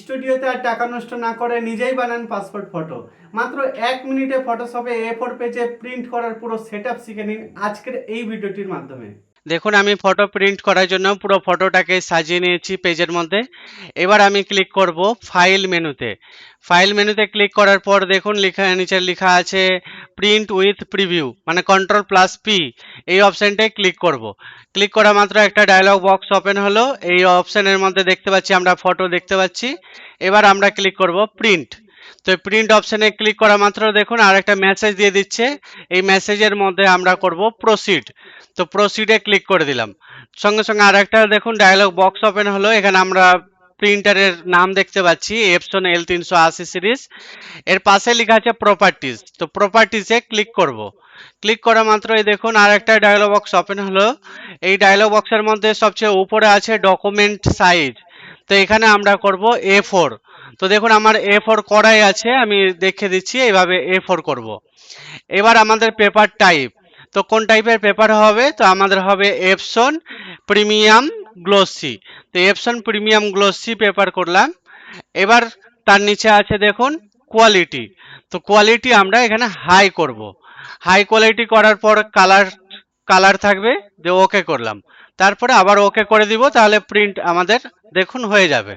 স্টুডিওতে আর টাকা নষ্ট না করে নিজেই বানান পাসপোর্ট ফটো। মাত্র এক মিনিটে ফটোশপে এ ফোর পেজে প্রিন্ট করার পুরো সেট আপ শিখে নিন আজকের এই ভিডিওটির মাধ্যমে। দেখুন, আমি ফটো প্রিন্ট করার জন্য পুরো ফটোটাকে সাজিয়ে নিয়েছি পেজের মধ্যে। এবার আমি ক্লিক করব ফাইল মেনুতে ফাইল মেনুতে ক্লিক করার পর দেখুন, লেখা নিচে লেখা আছে প্রিন্ট উইথ প্রিভিউ মানে কন্ট্রোল প্লাস পি এই অপশানটায় ক্লিক করব। ক্লিক করা মাত্র একটা ডায়লগ বক্স ওপেন হলো, এই অপশানের মধ্যে দেখতে পাচ্ছি আমরা ফটো দেখতে পাচ্ছি। এবার আমরা ক্লিক করব প্রিন্ট তো প্রিন্ট অপশানে ক্লিক করা মাত্র দেখুন, আর একটা মেসেজ দিয়ে দিচ্ছে। এই মেসেজের মধ্যে আমরা করব প্রসিড তো প্রসিডে ক্লিক করে দিলাম। সঙ্গে সঙ্গে আর একটা দেখুন ডায়লগ বক্স ওপেন হলো, এখানে আমরা প্রিন্টারের নাম দেখতে পাচ্ছি এপসন এল তিনশো আশি সিরিজ এর পাশে লেখা আছে প্রপার্টিজ তো প্রপার্টিজে ক্লিক করব। ক্লিক করা মাত্রই দেখুন আর একটা ডায়লগ বক্স ওপেন হলো। এই ডায়লগ বক্সের মধ্যে সবচেয়ে উপরে আছে ডকুমেন্ট সাইজ তো এখানে আমরা করব এ ফোর তো দেখুন, আমার এ ফোর করাই আছে, আমি দেখে দিচ্ছি, এইভাবে এ ফোর করব। এবার আমাদের পেপার টাইপ তো কোন টাইপের পেপার হবে? তো আমাদের হবে এপসন প্রিমিয়াম গ্লোসি তো এপসন প্রিমিয়াম গ্লোসি পেপার করলাম। এবার তার নিচে আছে দেখুন কোয়ালিটি তো কোয়ালিটি আমরা এখানে হাই করব। হাই কোয়ালিটি করার পর কালার কালার থাকবে যে ওকে করলাম। তারপরে আবার ওকে করে দিব, তাহলে প্রিন্ট আমাদের দেখুন হয়ে যাবে।